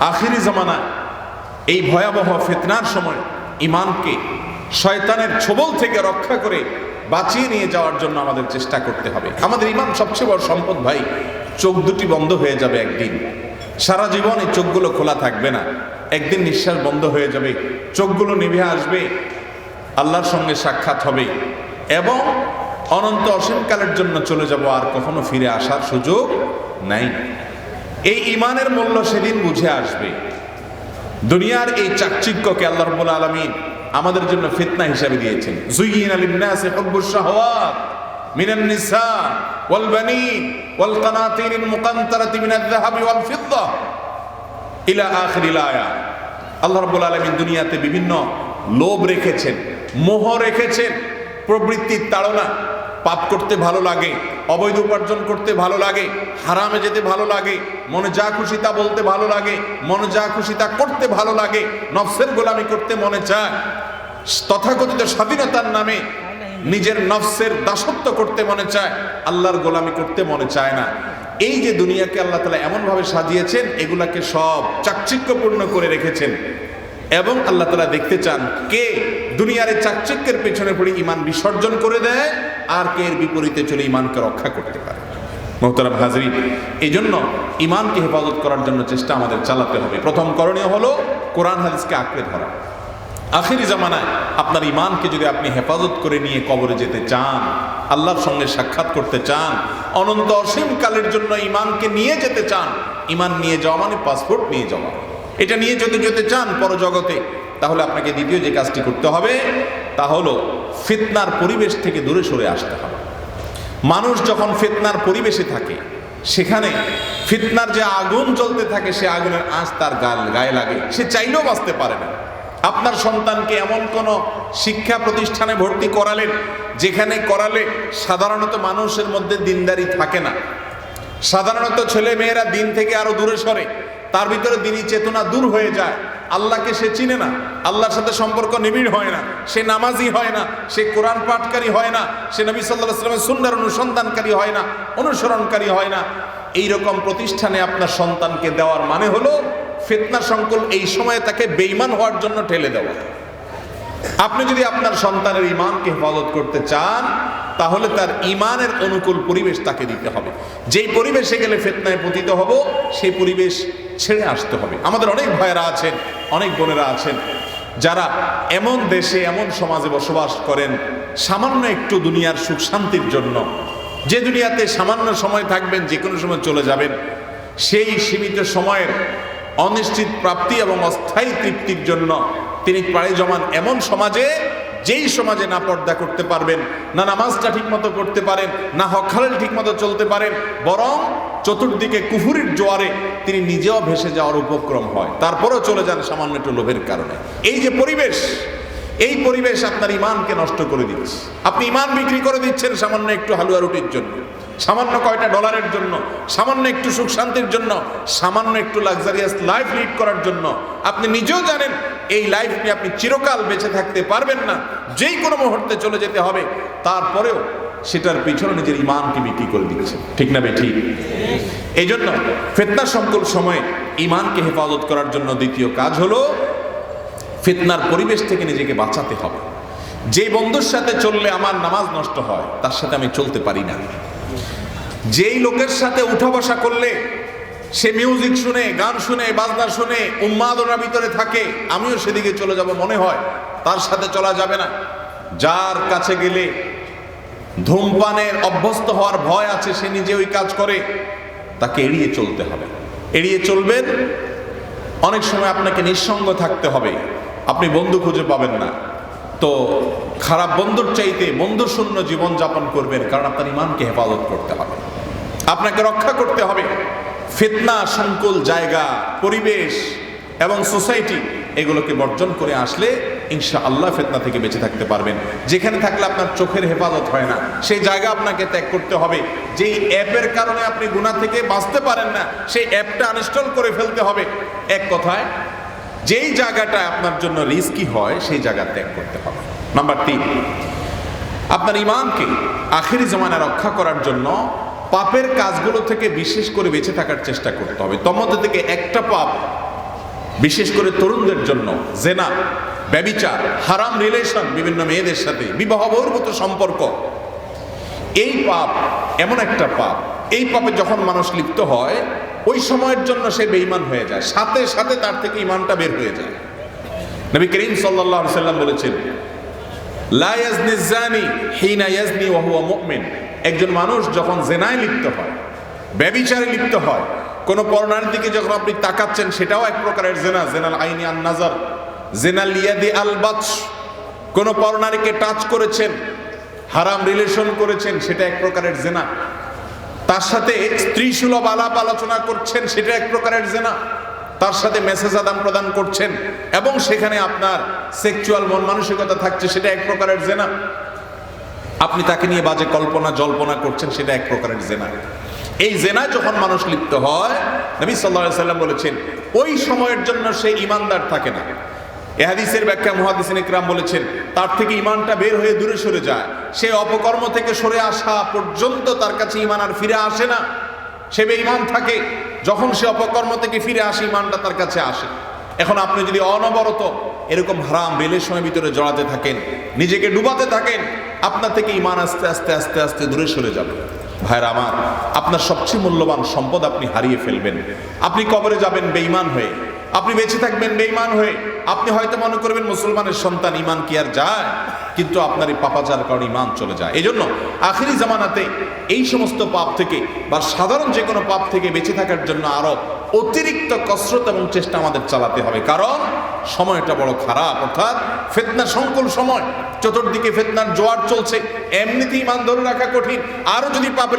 আখিরি জামানা, এই ভয়াবহ ফিতনার সময় ইমানকে শয়তানের ছোবল থেকে রক্ষা করে বাঁচিয়ে নিয়ে যাওয়ার জন্য আমাদের চেষ্টা করতে হবে। আমাদের ইমান সবচেয়ে বড় সম্পদ ভাই, চোখ দুটি বন্ধ হয়ে যাবে একদিন। সারা জীবন এই চোখগুলো খোলা থাকবে না। একদিন নিঃশ্বাস বন্ধ হয়ে যাবে, চোখগুলো নিভে আসবে, আল্লাহর সঙ্গে সাক্ষাৎ হবে এবং অনন্ত অসীমকালের জন্য চলে যাব আর কখনো ফিরে আসার সুযোগ নাই। এই ইমানের মূল্য সেদিন বুঝে আসবে। দুনিয়ার এই চাকচিক্যকে আল্লাহ রব্বুল আলমিন আমাদের জন্য ফিতনা হিসাবে দিয়েছেন। ওয়াল ইলা দুনিয়াতে বিভিন্ন লোভ রেখেছেন, মোহ রেখেছেন, প্রবৃত্তির তাড়না পাপ করতে ভালো লাগে, অবৈধ উপার্জন করতে ভালো লাগে, হারামে যেতে ভালো লাগে, মনে যা খুশি তা বলতে ভালো লাগে, মনে যা খুশি তা করতে ভালো লাগে, নফসের গোলামি করতে মনে চায়। তথাকথিত স্বাধীনতার নামে নিজের নফসের দাসত্ব করতে মনে চায়, আল্লাহর গোলামি করতে মনে চায় না। এই যে দুনিয়াকে আল্লাহ তালা এমনভাবে সাজিয়েছেন, এগুলাকে সব চাকচিক্যপূর্ণ করে রেখেছেন। এবং আল্লাহ তালা দেখতে চান কে দুনিয়ার চাকচিক্যের পেছনে পড়ে ইমান বিসর্জন করে দেয়, আর কে এর বিপরীতে চলে ইমানকে রক্ষা করতে পারে? মোহতারাম হাজরিন এই জন্য ইমানকে হেফাজত করার জন্য চেষ্টা আমাদের চালাতে হবে। প্রথম করণীয় হলো কোরআন হাদিসকে আঁকড়ে ধরা। আখিরি জামানায় আপনার ইমানকে যদি আপনি হেফাজত করে নিয়ে কবরে যেতে চান, আল্লাহর সঙ্গে সাক্ষাৎ করতে চান, অনন্ত অসীম কালের জন্য ইমানকে নিয়ে যেতে চান ইমান নিয়ে যাওয়া মানে পাসপোর্ট নিয়ে যাওয়া। এটা নিয়ে যদি যেতে চান পরজগতে তাহলে আপনাকে দ্বিতীয় যে কাজটি করতে হবে, তা হলো ফিতনার পরিবেশ থেকে দূরে সরে আসতে হবে। মানুষ যখন ফিতনার পরিবেশে থাকে, সেখানে ফিতনার যে আগুন জ্বলতে থাকে, সে আগুনের আঁচ তার গাল, গায়ে লাগে। সে চাইলেও বাঁচতে পারে না। আপনার সন্তানকে এমন কোনো শিক্ষা প্রতিষ্ঠানে ভর্তি করালেন, যেখানে করালে সাধারণত মানুষের মধ্যে দিনদারি থাকে না। সাধারণত ছেলে মেয়েরা দিন থেকে আরও দূরে সরে, তার ভিতরে দিনই চেতনা দূর হয়ে যায়। আল্লাহকে সে চিনে না, আল্লাহর সাথে সম্পর্ক নিবিড় হয় না, সে নামাজি হয় না, সে কোরআন পাঠকারী হয় না, সে নবী সাল্লাহ সাল্লামের সুন্দর অনুসন্ধানকারী হয় না, অনুসরণকারী হয় না। এই রকম প্রতিষ্ঠানে আপনার সন্তানকে দেওয়ার মানে হলো, ফেতনা সংকুল এই সময়ে তাকে বেইমান হওয়ার জন্য ঠেলে দেওয়া। আপনি যদি আপনার সন্তানের ইমানকে হেফাজত করতে চান, তাহলে তার ইমানের অনুকূল পরিবেশ তাকে দিতে হবে। যেই পরিবেশে গেলে ফেতনায় পতিত হব, সেই পরিবেশ ছেড়ে আসতে হবে। আমাদের অনেক ভাইয়েরা আছেন, অনেক বোনেরা আছেন, যারা এমন দেশে, এমন সমাজে বসবাস করেন, সামান্য একটু দুনিয়ার সুখ শান্তির জন্য। যে দুনিয়াতে সামান্য সময় থাকবেন, যে কোনো সময় চলে যাবেন, সেই সীমিত সময়ের অনিশ্চিত প্রাপ্তি এবং অস্থায়ী তৃপ্তির জন্য তিনি পাড়ে জমান এমন সমাজে, যেই সমাজে না পর্দা করতে পারবেন, না নামাজটা ঠিকমতো করতে পারেন, না হকালের ঠিকমতো চলতে পারেন, বরং চতুর্দিকে কুফুরির জোয়ারে তিনি নিজেও ভেসে যাওয়ার উপক্রম হয়। তারপরেও চলে যান সামান্য একটু লোভের কারণে। এই যে পরিবেশ, এই পরিবেশ আপনার ইমানকে নষ্ট করে দিচ্ছে। আপনি ইমান বিক্রি করে দিচ্ছেন সামান্য একটু হালুয়া রুটির জন্য। সামান্য কয়টা ডলারের জন্য, সামান্য একটু সুখ শান্তির জন্য, সামান্য একটু লাক্সারিয়াস লাইফ লিড করার জন্য। আপনি নিজেও জানেন, এই লাইফ নিয়ে আপনি চিরকাল বেঁচে থাকতে পারবেন না। যেই কোনো মুহূর্তে চলে যেতে হবে। তারপরেও সেটার পিছনে নিজের ইমানকে বিক্রি করে দিচ্ছে। ঠিক না বে, ঠিক? এই জন্য ফেতনা সংকুল সময়ে ইমানকে হেফাজত করার জন্য দ্বিতীয় কাজ হলো, ফিতনার পরিবেশ থেকে নিজেকে বাঁচাতে হবে। যে বন্ধুর সাথে চললে আমার নামাজ নষ্ট হয়, তার সাথে আমি চলতে পারি না। যেই লোকের সাথে উঠা বসা করলে সে মিউজিক শুনে, গান শুনে, বাজনা শুনে, উন্মাদনার ভিতরে থাকে, আমিও সেদিকে চলে যাব মনে হয়, তার সাথে চলা যাবে না। যার কাছে গেলে ধূমপানের অভ্যস্ত হওয়ার ভয় আছে, সে নিজে ওই কাজ করে, তাকে এড়িয়ে চলতে হবে। এড়িয়ে চলবেন, অনেক সময় আপনাকে নিঃসঙ্গ থাকতে হবে, আপনি বন্ধু খুঁজে পাবেন না। তো খারাপ বন্ধুর চাইতে বন্ধু শূন্য জীবন যাপন করবেন, কারণ আপনার ইমানকে হেফাজত করতে হবে। আপনাকে রক্ষা করতে হবে। ফিতনা, সংকুল, জায়গা, পরিবেশ এবং সোসাইটি, এগুলোকে বর্জন করে আসলে ইনশা আল্লাহ ফেতনা থেকে বেঁচে থাকতে পারবেন। যেখানে থাকলে আপনার চোখের হেফাজত হয় না। সেই জায়গা আপনাকে ত্যাগ করতে হবে। যেই অ্যাপের কারণে আপনি গুণা থেকে বাঁচতে পারেন না, সেই অ্যাপটা আনইনস্টল করে ফেলতে হবে। এক কথায় যেই জায়গাটা আপনার জন্য রিস্কি হয়, সেই জায়গা ত্যাগ করতে হবে। নাম্বার তিন, আপনার ইমানকে আখেরি জমানা রক্ষা করার জন্য পাপের কাজগুলো থেকে বিশেষ করে বেঁচে থাকার চেষ্টা করতে হবে। তোর মধ্যে থেকে একটা পাপ, বিশেষ করে তরুণদের জন্য, জেনা, ব্যবিচার, হারাম রিলেশন বিভিন্ন মেয়েদের সাথে, বিবাহ বহির্ভূত সম্পর্ক, এই পাপ, এমন একটা পাপ, এই পাপে যখন মানুষ লিপ্ত হয় ওই সময়ের জন্য সে বেঈমান হয়ে যায়। সাথে সাথে তার থেকে ইমানটা বের হয়ে যায়। নবী করিম আলাইহি সাল্লাম বলেছেন একজন মানুষ যখন জেনায় লিপ্ত হয় ব্যভিচারে লিপ্ত হয়, কোন পরনার দিকে যখন আপনি তাকাচ্ছেন, সেটাও এক প্রকারের জেনা। জেনাল আইনি আন নাজার, জেনাল ইয়াদি আল বাতশ। কোন পরনারীকে টাচ করেছেন, হারাম রিলেশন করেছেন, সেটা এক প্রকারের জেনা। তার সাথে স্ত্রী সুলভ আলাপ আলোচনা করছেন, সেটা এক প্রকারের জেনা। তার সাথে মেসেজ আদান প্রদান করছেন এবং সেখানে আপনার সেক্সুয়াল মন মানসিকতা থাকছে, সেটা এক প্রকারের জেনা। আপনি তাকে নিয়ে বাজে কল্পনা, জল্পনা করছেন, সেটা এক প্রকারের জেনা। এই জেনায় যখন মানুষ লিপ্ত হয়, নবী সাল্লাহ সাল্লাম বলেছেন, ওই সময়ের জন্য সে ইমানদার থাকে না। এ হাদিসের ব্যাখ্যা মুহাদিসিন ইকরাম বলেছেন, তার থেকে ইমানটা বের হয়ে দূরে সরে যায়। সে অপকর্ম থেকে সরে আসা পর্যন্ত তার কাছে ইমান আর ফিরে আসে না। সে ইমান থাকে, যখন সে অপকর্ম থেকে ফিরে আসে ইমানটা তার কাছে আসে। এখন আপনি যদি অনবরত এরকম হারাম বেলের সময় ভিতরে জড়াতে থাকেন, নিজেকে ডুবাতে থাকেন, আপনার থেকে ইমান আস্তে আস্তে আস্তে আস্তে দূরে সরে যাবে। ভাইরা আমার, আপনার সবচেয়ে মূল্যবান সম্পদ আপনি হারিয়ে ফেলবেন। আপনি কবরে যাবেন বেঈমান হয়ে। আপনি বেঁচে থাকবেন বেঈমান হয়ে। আপনি হয়তো মনে করবেন মুসলমানের সন্তান ইমান কি আর যায়? কিন্তু আপনার এই পাপাচার কারণে ইমান চলে যায়। এই জন্য আখিরি জামানাতে এই সমস্ত পাপ থেকে বা সাধারণ যে কোনো পাপ থেকে বেঁচে থাকার জন্য আরও অতিরিক্ত কসরত এবং চেষ্টা আমাদের চালাতে হবে। কারণ সময়টা বড় খারাপ, অর্থাৎ ফেতনা সংকুল সময়। চতুর্দিকে ফেতনার জোয়ার চলছে। এমনিতেই ইমান ধরে রাখা কঠিন। আরও যদি পাপের